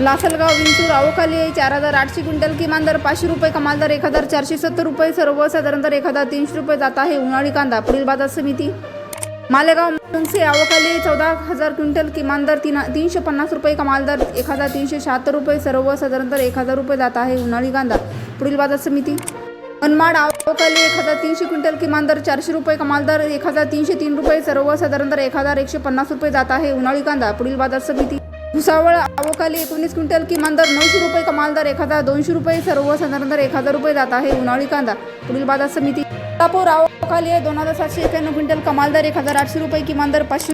लासलगाव विंचूर अवकाली चार हजार आठशे क्विंटल किमान दर पाचशे रुपये कमाल दर एक हजार चारशे सत्तर रुपये सर्वसाधारण दर एक हजार तीनशे रुपये जात आहे. उन्हाळी कांदा पुढील बाजार समिती. मालेगाव मुंगसे अवकाली चौदा हजार क्विंटल किमान दर तीन तीनशे पन्नास रुपये कमाल दर एक हजार तीनशे शहात्तर रुपये सर्वसाधारण दर एक हजार रुपये जात आहे. उन्हाळी कांदा पुढील बाजार समिती. मनमाड अवकाली एक हजार तीनशे क्विंटल किमान दर चारशे रुपये कमाल दर एक हजार तीनशे तीन रुपये सर्वसाधारण दर एक हजार एकशे पन्नास रुपये जात आहे. उन्हाळी कांदा पुढील बाजार समिती. भुसावळ अवकाली एकोणीस क्विंटल किमान दर नऊशे रुपये कमाल दर एक हजार दोनशे रुपये सर्वसाधारण दर एक हजार रुपये जात आहे. उन्हाळी कांदा पुढील बाजार समिती कोल्हापूर आहे दोन हजार सातशे एक्याण्णव क्विंटल कमाल दर एक हजार आठशे रुपये किमान दर पाचशे